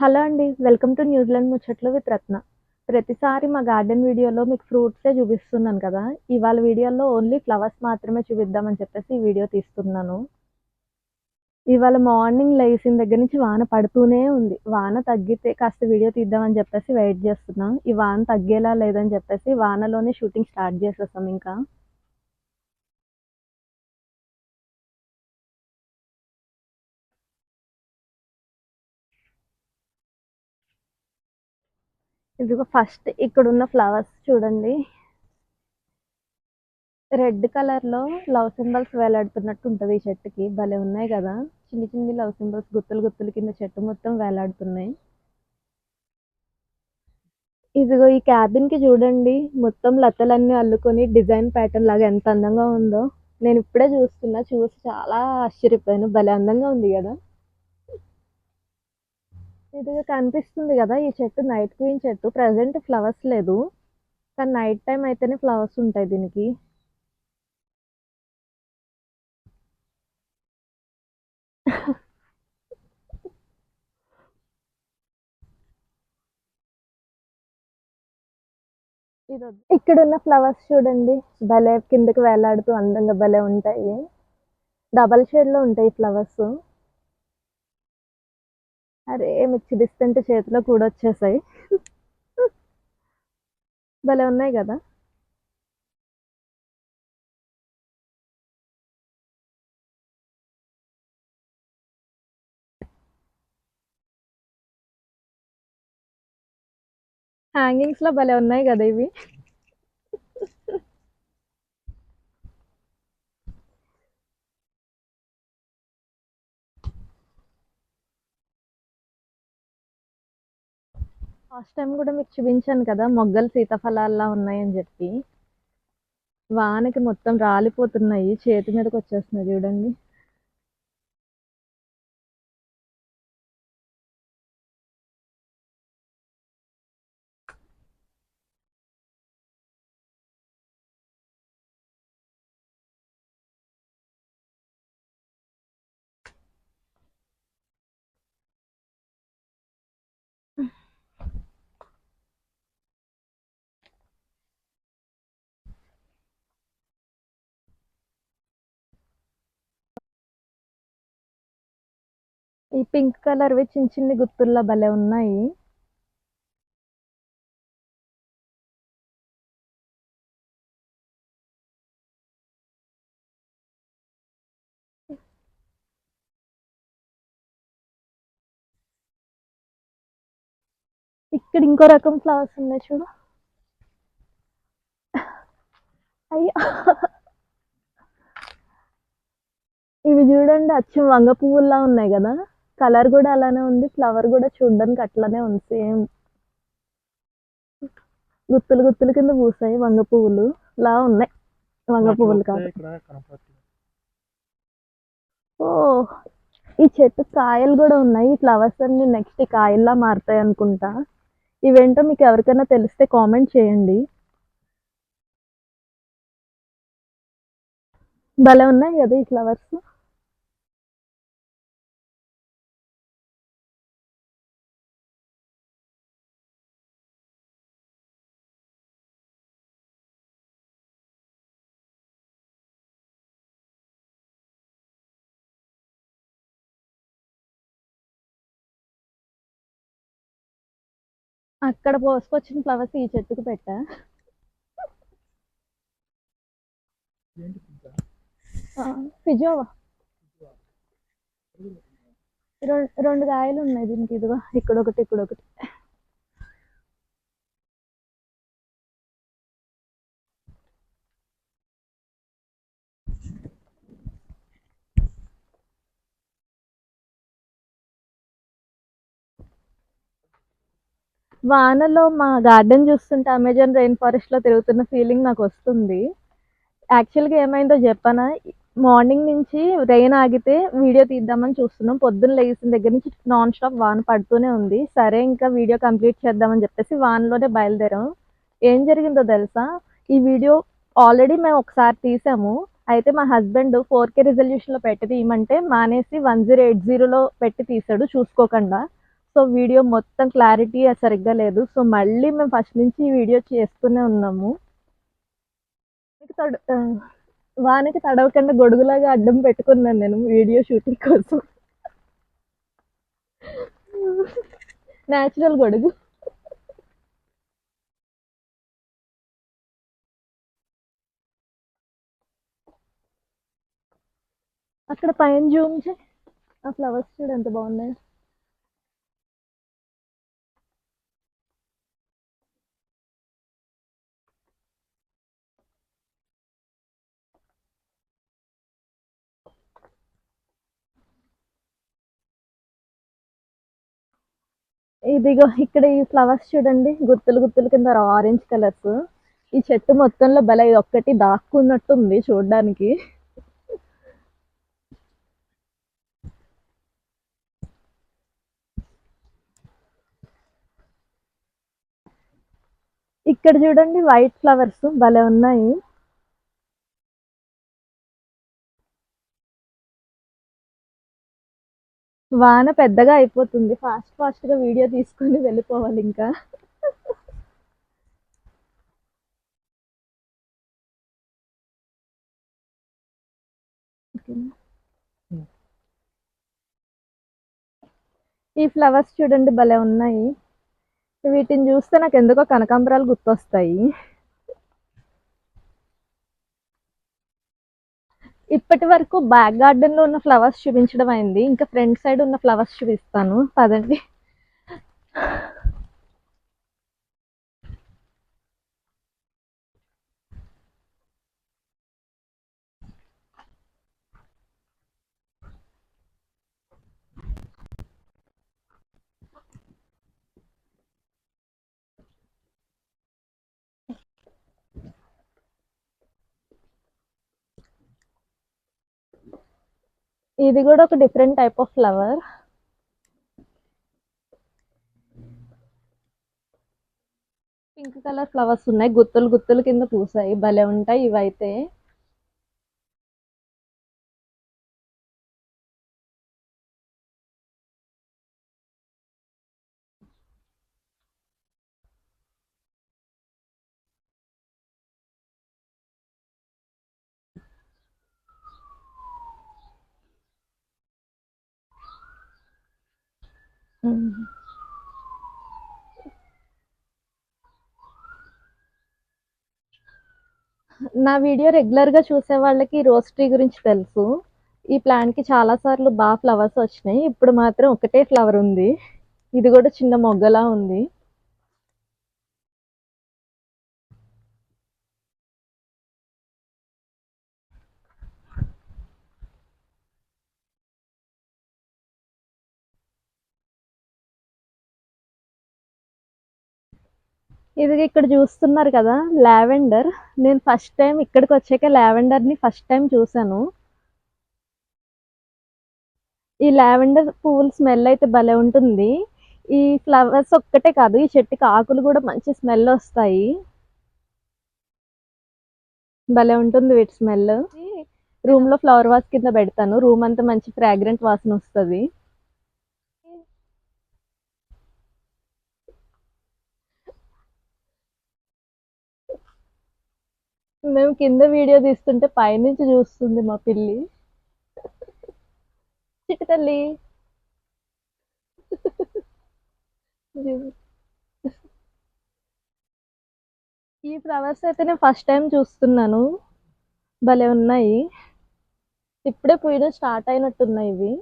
Hello అండి welcome to New Zealand ముచ్చట్లు with Ratna. ప్రతిసారి మా గార్డెన్ వీడియోలో మీకు ఫ్రూట్సే చూపిస్తున్నాను కదా ఇవాళ వీడియోలో ఓన్లీ ఫ్లవర్స్ మాత్రమే చూపిద్దామని చెప్పేసి ఈ వీడియో తీస్తున్నాను. ఇవాళ మార్నింగ్ లేచిన దగ్గర నుంచి వాన పడుతూనే ఉంది. వాన తగ్గితే కాస్త వీడియో తీద్దామని చెప్పేసి వెయిట్ చేస్తున్నాం. ఈ వాన తగ్గేలా లేదని చెప్పేసి వానలోనే షూటింగ్ స్టార్ట్ చేసేస్తాం ఇంకా. ఇదిగో ఫస్ట్ ఇక్కడ ఉన్న ఫ్లవర్స్ చూడండి. రెడ్ కలర్లో లవ్ సింబల్స్ వేలాడుతున్నట్టు ఉంటుంది ఈ చెట్టుకి. భలే ఉన్నాయి కదా. చిన్ని చిన్ని లవ్ సింబల్స్ గుత్తులు గుత్తులు కింద చెట్టు మొత్తం వేలాడుతున్నాయి. ఇదిగో ఈ క్యాబిన్కి చూడండి. మొత్తం లతలన్నీ అల్లుకొని డిజైన్ ప్యాటర్న్ లాగా ఎంత అందంగా ఉందో. నేను ఇప్పుడే చూస్తున్నా చూసి చాలా ఆశ్చర్యపోయాను. భలే అందంగా ఉంది కదా. ఇదిగా కనిపిస్తుంది కదా ఈ చెట్టు నైట్ క్వీన్ చెట్టు. ప్రజెంట్ ఫ్లవర్స్ లేదు. కానీ నైట్ టైం అయితేనే ఫ్లవర్స్ ఉంటాయి దీనికి. ఇక్కడ ఉన్న ఫ్లవర్స్ చూడండి. భలే కిందకి వేలాడుతూ అందంగా భలే ఉంటాయి. డబల్ షేడ్లో ఉంటాయి ఫ్లవర్స్ అరే మీకు చూపిస్తుంటే చేతిలో కూడా వచ్చేసాయి భలే ఉన్నాయి కదా. హ్యాంగింగ్స్లో భలే ఉన్నాయి కదా ఇవి. ఫస్ట్ టైం కూడా మీకు చూపించాను కదా మొగ్గలు సీతాఫలాల్లా ఉన్నాయని చెప్పి. వానకి మొత్తం రాలిపోతున్నాయి చేతి మీదకి వచ్చేస్తున్నాయి చూడండి. ఈ పింక్ కలర్వి చిన్న చిన్ని గుత్తుల్లా భలే ఉన్నాయి. ఇక్కడ ఇంకో రకం ఫ్లవర్స్ ఉన్నాయి చూడు. అయ్యో. ఇవి చూడండి అచ్చం వంగ పువ్వుల్లా ఉన్నాయి కదా. కలర్ కూడా అలానే ఉంది ఫ్లవర్ కూడా చూడడానికి అట్లానే ఉంది సేమ్. గుత్తులు గుత్తులు కింద పూసాయి వంగ పువ్వులు. లా ఉన్నాయి వంగ పువ్వులు కాదు ఓ ఈ చెట్టు కాయలు కూడా ఉన్నాయి ఈ ఫ్లవర్స్ అన్ని నెక్స్ట్ ఈ కాయల్లా మారుతాయి అనుకుంటా. ఇవేంటో మీకు ఎవరికైనా తెలిస్తే కామెంట్ చేయండి. భలే ఉన్నాయి కదా ఈ ఫ్లవర్స్. అక్కడ పోసుకొచ్చిన ఫ్లవర్స్ ఈ చెట్టుకు పెట్టా. ఫిజోవా. రెండు రెండు కాయలు ఉన్నాయి దీనికి ఇదిగో ఇక్కడ ఒకటి ఇక్కడ ఒకటి వానలో మా గార్డెన్ చూస్తుంటే అమెజాన్ రెయిన్ ఫారెస్ట్లో తిరుగుతున్న ఫీలింగ్ నాకు వస్తుంది. యాక్చువల్గా ఏమైందో చెప్పనా? మార్నింగ్ నుంచి రెయిన్ ఆగితే వీడియో తీద్దామని చూస్తున్నాం. పొద్దున్న లేచిన దగ్గర నుంచి నాన్ స్టాప్ వాన పడుతూనే ఉంది. సరే ఇంకా వీడియో కంప్లీట్ చేద్దామని చెప్పేసి వానలోనే బయలుదేరాం. ఏం జరిగిందో తెలుసా? ఈ వీడియో ఆల్రెడీ మేము ఒకసారి తీసాము. అయితే మా హస్బెండ్ ఫోర్ కే రిజల్యూషన్లో పెట్టి తీయమంటే మానేసి వన్ జీరో ఎయిట్ జీరోలో పెట్టి తీసాడు చూసుకోకుండా. సో వీడియో మొత్తం క్లారిటీ సరిగ్గా లేదు. సో మళ్ళీ మేము ఫస్ట్ నుంచి ఈ వీడియో చేస్తూనే ఉన్నాము. తడ వానకి తడవకుండా గొడుగులాగా అడ్డం పెట్టుకున్నాను నేను వీడియో షూటింగ్ కోసం. న్యాచురల్ గొడుగు. అక్కడ పైన జూమ్ చే ఆ ఫ్లవర్స్ చూడు ఎంత బాగున్నాయి. ఇదిగో ఇక్కడ ఈ ఫ్లవర్స్ చూడండి గుత్తులు గుత్తులు కింద ఆరెంజ్ కలర్స్ ఈ చెట్టు మొత్తంలో భలే ఒక్కటి దాక్కున్నట్టుంది చూడడానికి. ఇక్కడ చూడండి వైట్ ఫ్లవర్స్ భలే ఉన్నాయి. వాన పెద్దగా అయిపోతుంది. ఫాస్ట్ ఫాస్ట్గా వీడియో తీసుకొని వెళ్ళిపోవాలి ఇంకా? ఈ ఫ్లవర్స్ చూడండి భలే ఉన్నాయి. వీటిని చూస్తే నాకు ఎందుకో కనకాంబరాలు గుర్తొస్తాయి. ఇప్పటి వరకు బ్యాక్ గార్డెన్లో ఉన్న ఫ్లవర్స్ చూపించడం అయింది. ఇంకా ఫ్రంట్ సైడ్ ఉన్న ఫ్లవర్స్ చూపిస్తాను. పదండి. ఇది కూడా ఒక different type of flower pink colour flowers ఉన్నాయి. గుత్తులు గుత్తులు కింద పూసాయి. భలే ఉంటాయి ఇవైతే. నా వీడియో రెగ్యులర్గా చూసే వాళ్ళకి రోజ్ ట్రీ గురించి తెలుసు. ఈ ప్లాంట్కి చాలా సార్లు బాగా ఫ్లవర్స్ వచ్చినాయి. ఇప్పుడు మాత్రం ఒకటే ఫ్లవర్ ఉంది. ఇది కూడా చిన్న మొగ్గలా ఉంది. ఇది ఇక్కడ చూస్తున్నారు కదా లావెండర్. నేను ఫస్ట్ టైం ఇక్కడికి వచ్చాక లావెండర్ని ఫస్ట్ టైం చూశాను. ఈ లావెండర్ పువ్వుల స్మెల్ అయితే భలే ఉంటుంది. ఈ ఫ్లవర్స్ ఒక్కటే కాదు ఈ చెట్టుకి ఆకులు కూడా మంచి స్మెల్ వస్తాయి. భలే ఉంటుంది వీటి స్మెల్. రూమ్లో ఫ్లవర్ వాస్ కింద పెడతాను. రూమ్ అంతా మంచి ఫ్రాగ్రెంట్ వాసన వస్తుంది. మేము కింద వీడియో తీస్తుంటే పైనుంచి చూస్తుంది మా పిల్లి. చిట్టు తల్లి. ఈ ఫ్లవర్స్ అయితే నేను ఫస్ట్ టైం చూస్తున్నాను. భలే ఉన్నాయి. ఇప్పుడే పోయిన స్టార్ట్ అయినట్టున్నాయి ఇవి.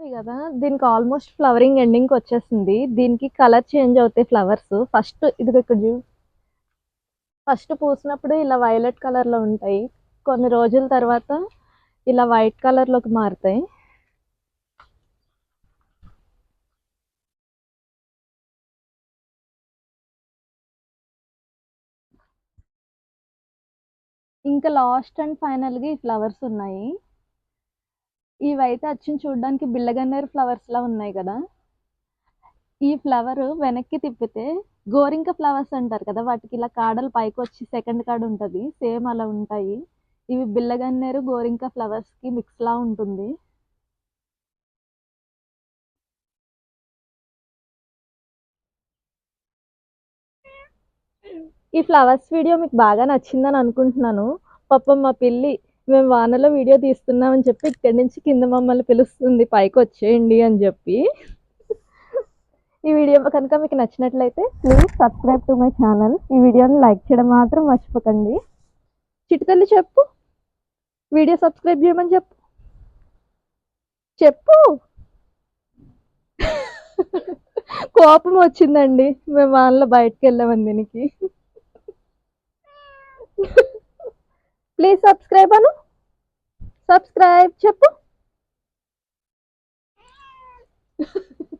ఉంది కదా దీనికి ఆల్మోస్ట్ ఫ్లవరింగ్ ఎండింగ్ వచ్చేసింది. దీనికి కలర్ చేంజ్ అవుతాయి ఫ్లవర్స్ ఫస్ట్ ఇది ఇక్కడ ఫస్ట్ పూసినప్పుడు ఇలా వైలెట్ కలర్లో ఉంటాయి. కొన్ని రోజుల తర్వాత ఇలా వైట్ కలర్లోకి మారుతాయి. ఇంకా లాస్ట్ అండ్ ఫైనల్గా ఈ ఫ్లవర్స్ ఉన్నాయి. ఇవైతే వచ్చి చూడడానికి బిళ్ళగన్నేరు ఫ్లవర్స్లా ఉన్నాయి కదా. ఈ ఫ్లవర్ వెనక్కి తిప్పితే గోరింక ఫ్లవర్స్ అంటారు కదా వాటికి ఇలా కాడలు పైకి వచ్చి సెకండ్ కాడ ఉంటుంది సేమ్ అలా ఉంటాయి. ఇవి బిల్లగన్నేరు గోరింక ఫ్లవర్స్కి మిక్స్లా ఉంటుంది. ఈ ఫ్లవర్స్ వీడియో మీకు బాగా నచ్చిందని అనుకుంటున్నాను. పాపం మా పిల్లి మేము వానలో వీడియో తీస్తున్నామని చెప్పి ఇక్కడి నుంచి కింద మమ్మల్ని పిలుస్తుంది పైకి వచ్చేయండి అని చెప్పి. ఈ వీడియో కనుక మీకు నచ్చినట్లయితే please subscribe to my channel ఈ వీడియోని లైక్ చేయడం మాత్రం మర్చిపోకండి. చిటితల్లి చెప్పు. వీడియో సబ్స్క్రైబ్ చేయమని చెప్పు. చెప్పు. కోపం వచ్చిందండి. మేము వాళ్ళ బయటకు వెళ్ళామని దీనికి. Please subscribe Anu. సబ్స్క్రైబ్ చెప్పు.